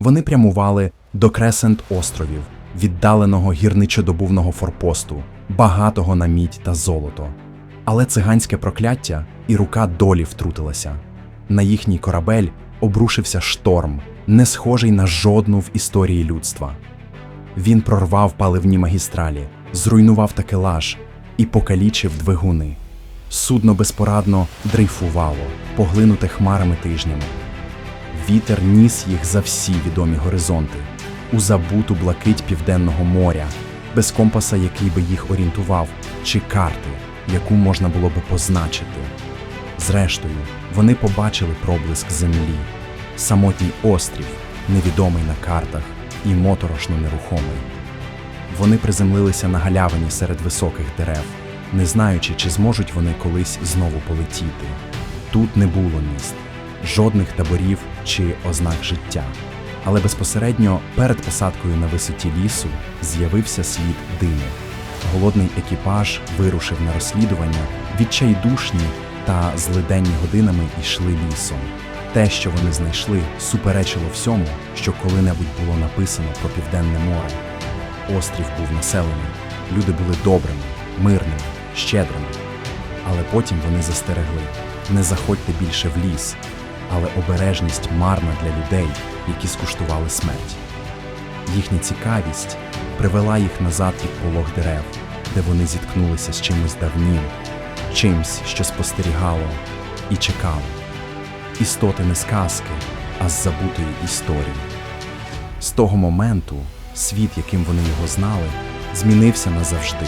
Вони прямували до Кресент островів, віддаленого гірничодобувного форпосту, багатого на мідь та золото. Але циганське прокляття і рука долі втрутилася. На їхній корабель обрушився шторм, не схожий на жодну в історії людства. Він прорвав паливні магістралі, зруйнував такелаж і покалічив двигуни. Судно безпорадно дрейфувало, поглинуте хмарами тижнями. Вітер ніс їх за всі відомі горизонти, у забуту блакить південного моря, без компаса, який би їх орієнтував, чи карти, яку можна було би позначити. Зрештою, вони побачили проблиск землі, самотній острів, невідомий на картах і моторошно нерухомий. Вони приземлилися на галявині серед високих дерев, не знаючи, чи зможуть вони колись знову полетіти. Тут не було міст, жодних таборів чи ознак життя. Але безпосередньо перед посадкою на висоті лісу з'явився слід диму. Голодний екіпаж вирушив на розслідування, відчайдушні та злиденні годинами йшли лісом. Те, що вони знайшли, суперечило всьому, що коли-небудь було написано про південне море. Острів був населений, люди були добрими, мирними, щедрими. Але потім вони застерегли: не заходьте більше в ліс, але обережність марна для людей, які скуштували смерть. Їхня цікавість привела їх назад під полог дерев, де вони зіткнулися з чимось давнім, чимсь, що спостерігало і чекало. Істоти не з казки, а з забутої історії. З того моменту світ, яким вони його знали, змінився назавжди.